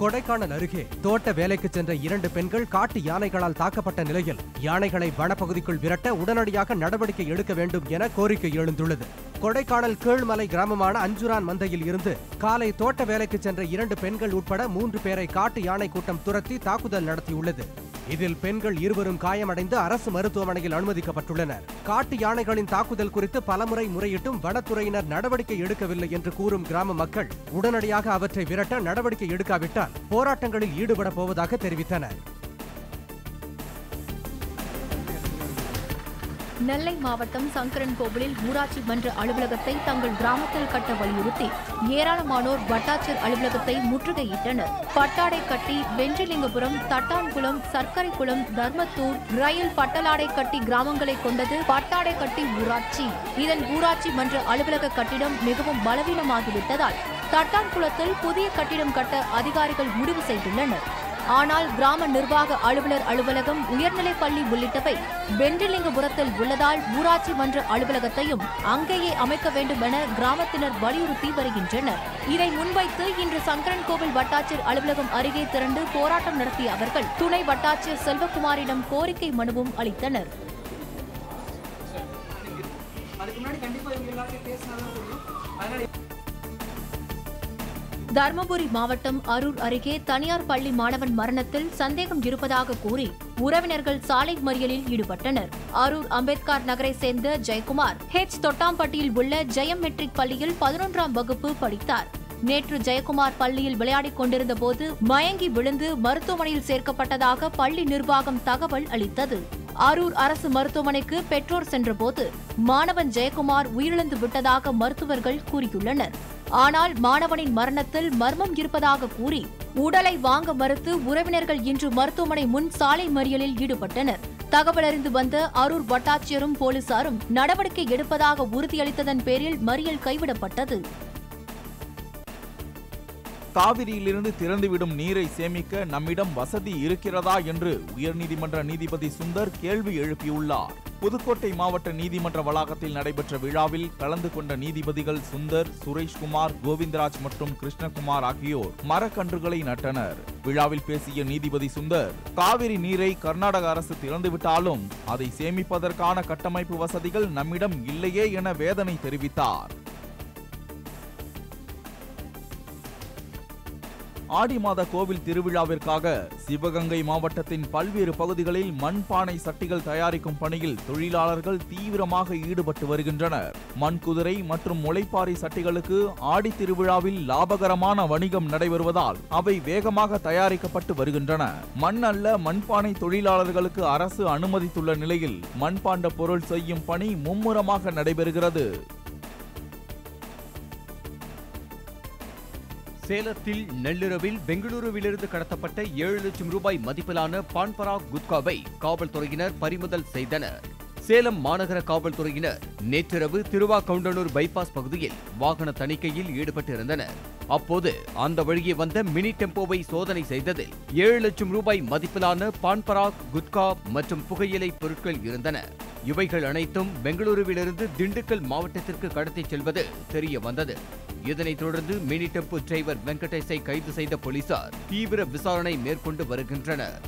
கொடைக்கானல் அருகே தோட்ட வேலைக்கு சென்ற இரண்டு பெண்கள் காட்டு யானைகளால் தாக்கப்பட்ட நிலையில் யானைகளை வனப்பகுதிக்குள் விரட்ட உடனடியாக நடவடிக்கை எடுக்க வேண்டும் என கோரிக்கை எழுந்துள்ளது. கொடைக்கானல் கீழ்மலை கிராமமான அஞ்சுரான் மந்தையில் இருந்து காலை தோட்ட வேலைக்கு சென்ற இரண்டு பெண்கள் உட்பட மூன்று பேரை காட்டு யானை கூட்டம் துரத்தி தாக்குதல் நடத்தியுள்ளது. இதில் பெண்கள் இருவரும் காயமடைந்து அரசு மருத்துவமனையில் அனுமதிக்கப்பட்டுள்ளனர். காட்டு யானைகளின் தாக்குதல் குறித்து பலமுறை முறையிட்டும் வனத்துறையினர் நடவடிக்கை எடுக்கவில்லை என்று கூறும் கிராம மக்கள் உடனடியாக அவற்றை விரட்ட நடவடிக்கை எடுக்காவிட்டால் போராட்டங்களில் ஈடுபட போவதாக தெரிவித்தனர். நெல்லை மாவட்டம் சங்கரன் கோவிலில் ஊராட்சி மன்ற அலுவலகத்தை தங்கள் கிராமத்தில் கட்ட வலியுறுத்தி ஏராளமானோர் வட்டாட்சியர் அலுவலகத்தை முற்றுகையிட்டனர். பட்டாடை கட்டி வென்றிலிங்கபுரம் தட்டான்குளம் சர்க்கரைக்குளம் தர்மத்தூர் ரயில் பட்டலாடை கட்டி கிராமங்களை கொண்டது பட்டாடை கட்டி ஊராட்சி. இதன் ஊராட்சி மன்ற அலுவலக கட்டிடம் மிகவும் பலவீனமாகிவிட்டதால் தட்டான்குளத்தில் புதிய கட்டிடம் கட்ட அதிகாரிகள் முடிவு செய்துள்ளனர். ஆனால் கிராம நிர்வாக அலுவலர் அலுவலகம் உயர்நிலைப் பள்ளி உள்ளிட்டவை பெண்டிலிங்கபுரத்தில் உள்ளதால் ஊராட்சி மன்ற அலுவலகத்தையும் அங்கேயே அமைக்க வேண்டும் என கிராமத்தினர் வலியுறுத்தி வருகின்றனர். இதை முன்வைத்து இன்று சங்கரன்கோவில் வட்டாட்சியர் அலுவலகம் அருகே திரண்டு போராட்டம் நடத்திய அவர்கள் துணை வட்டாட்சியர் செல்வகுமாரிடம் கோரிக்கை மனுவும் அளித்தனர். தருமபுரி மாவட்டம் அரூர் அருகே தனியார் பள்ளி மாணவன் மரணத்தில் சந்தேகம் இருப்பதாக கூறி உறவினர்கள் சாலை மறியலில் ஈடுபட்டனர். அரூர் அம்பேத்கர் நகரை சேர்ந்த ஜெயக்குமார் ஹெச் தொட்டாம்பட்டியில் உள்ள ஜெயம் மெட்ரிக் பள்ளியில் பதினொன்றாம் வகுப்பு படித்தார். நேற்று ஜெயக்குமார் பள்ளியில் விளையாடிக் கொண்டிருந்த போது மயங்கி விழுந்து மருத்துவமனையில் சேர்க்கப்பட்டதாக பள்ளி நிர்வாகம் தகவல் அளித்தது. அரூர் அரசு மருத்துவமனைக்கு பெற்றோர் சென்றபோது மாணவன் ஜெயக்குமார் உயிரிழந்து விட்டதாக மருத்துவர்கள் கூறியுள்ளனர். ஆனால் மாணவனின் மரணத்தில் மர்மம் இருப்பதாக கூறி உடலை வாங்க மறுத்து உறவினர்கள் இன்று மருத்துவமனை முன் சாலை மறியலில் ஈடுபட்டனர். தகவல் அறிந்து வந்த அரூர் வட்டாட்சியரும் போலீசாரும் நடவடிக்கை எடுப்பதாக உறுதியளித்ததன் பேரில் மறியல் கைவிடப்பட்டது. காவிரியிலிருந்து திறந்துவிடும் நீரை சேமிக்க நம்மிடம் வசதி இருக்கிறதா என்று உயர்நீதிமன்ற நீதிபதி சுந்தர் கேள்வி எழுப்பியுள்ளார். புதுக்கோட்டை மாவட்ட நீதிமன்ற வளாகத்தில் நடைபெற்ற விழாவில் கலந்து கொண்ட நீதிபதிகள் சுந்தர் சுரேஷ்குமார் கோவிந்தராஜ் மற்றும் கிருஷ்ணகுமார் ஆகியோர் மரக்கன்றுகளை நட்டனர். விழாவில் பேசிய நீதிபதி சுந்தர் காவிரி நீரை கர்நாடக அரசு திறந்துவிட்டாலும் அதை சேமிப்பதற்கான கட்டமைப்பு வசதிகள் நம்மிடம் இல்லையே என வேதனை தெரிவித்தார். ஆடி மாத கோவில் திருவிழாவிற்காக சிவகங்கை மாவட்டத்தின் பல்வேறு பகுதிகளில் மண்பானை சட்டிகள் தயாரிக்கும் பணியில் தொழிலாளர்கள் தீவிரமாக ஈடுபட்டு வருகின்றனர். மண்குதிரை மற்றும் முளைப்பாறை சட்டிகளுக்கு ஆடி திருவிழாவில் லாபகரமான வணிகம் நடைபெறுவதால் அவை வேகமாக தயாரிக்கப்பட்டு வருகின்றன. மண் அல்ல மண்பானை தொழிலாளர்களுக்கு அரசு அனுமதித்துள்ள நிலையில் மண்பாண்ட பொருள் செய்யும் பணி மும்முரமாக நடைபெறுகிறது. சேலத்தில் நள்ளிரவில் பெங்களூருவிலிருந்து கடத்தப்பட்ட ஏழு லட்சம் ரூபாய் மதிப்பிலான பான்பராக் குட்காவை காவல்துறையினர் பறிமுதல் செய்தனர். சேலம் மாநகர காவல்துறையினர் நேற்றிரவு திருவாக்கவுண்டனூர் பைபாஸ் பகுதியில் வாகன தணிக்கையில் ஈடுபட்டிருந்தனர். அப்போது அந்த வழியே வந்த மினி டெம்போவை சோதனை செய்ததில் ஏழு லட்சம் ரூபாய் மதிப்பிலான பான்பராக் குட்கா மற்றும் புகையிலை பொருட்கள் இருந்தன. இவைகள் அனைத்தும் பெங்களூருவிலிருந்து திண்டுக்கல் மாவட்டத்திற்கு கடத்திச் செல்வது தெரிய வந்தது இதனைத் தொடர்ந்து மினி டெம்போ டிரைவர் வெங்கடேஷை கைது செய்த போலீசார் தீவிர விசாரணை மேற்கொண்டு வருகின்றனர்.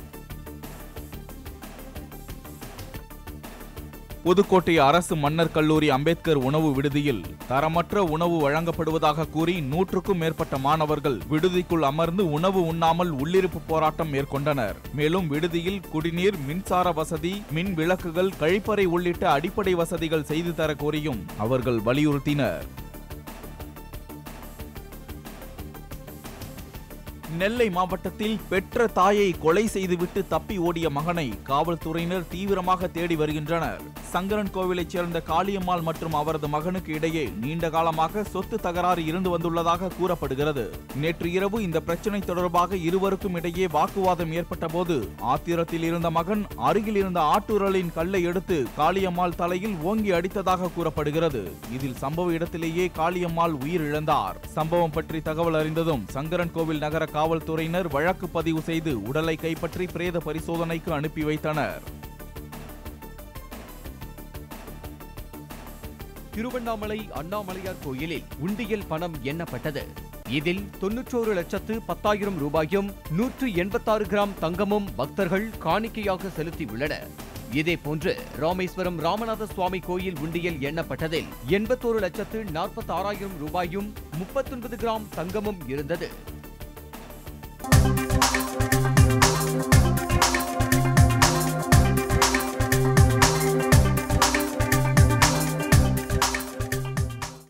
புதுக்கோட்டை அரசு மன்னர் கல்லூரி அம்பேத்கர் உணவு விடுதியில் தரமற்ற உணவு வழங்கப்படுவதாக கூறி நூற்றுக்கும் மேற்பட்ட மாணவர்கள் விடுதிக்குள் அமர்ந்து உணவு உண்ணாமல் உள்ளிருப்பு போராட்டம் மேற்கொண்டனர். மேலும் விடுதியில் குடிநீர் மின்சார வசதி மின் விளக்குகள் கழிப்பறை உள்ளிட்ட அடிப்படை வசதிகள் செய்து தர கோரியும் அவர்கள் வலியுறுத்தினர். நெல்லை மாவட்டத்தில் பெற்ற தாயை கொலை செய்துவிட்டு தப்பி ஓடிய மகனை காவல்துறையினர் தீவிரமாக தேடி வருகின்றனர். சங்கரன் கோவிலைச் சேர்ந்த காளியம்மாள் மற்றும் அவரது மகனுக்கு இடையே நீண்ட காலமாக சொத்து தகராறு இருந்து வந்துள்ளதாக கூறப்படுகிறது. நேற்று இரவு இந்த பிரச்சனை தொடர்பாக இருவருக்கும் இடையே வாக்குவாதம் ஏற்பட்ட போது ஆத்திரத்தில் இருந்த மகன் அருகில் இருந்த ஆட்டுரலின் கல்லை எடுத்து காளியம்மாள் தலையில் ஓங்கி அடித்ததாக கூறப்படுகிறது. இதில் சம்பவ இடத்திலேயே காளியம்மாள் உயிரிழந்தார். சம்பவம் பற்றி தகவல் அறிந்ததும் சங்கரன் கோவில் நகர காவல்துறையினர் வழக்கு பதிவு செய்து உடலை கைப்பற்றி பிரேத பரிசோதனைக்கு அனுப்பி வைத்தனர். திருவண்ணாமலை அண்ணாமலையார் கோயிலில் உண்டியல் பணம் எண்ணப்பட்டது. இதில் தொன்னூற்றோரு லட்சத்து பத்தாயிரம் ரூபாயும் நூற்று எண்பத்தாறு கிராம் தங்கமும் பக்தர்கள் காணிக்கையாக செலுத்தியுள்ளனர். இதேபோன்று ராமேஸ்வரம் ராமநாத சுவாமி கோயில் உண்டியல் எண்ணப்பட்டதில் எண்பத்தோரு லட்சத்து நாற்பத்தி ஆறாயிரம் ரூபாயும் முப்பத்தொன்பது கிராம் தங்கமும் இருந்தது.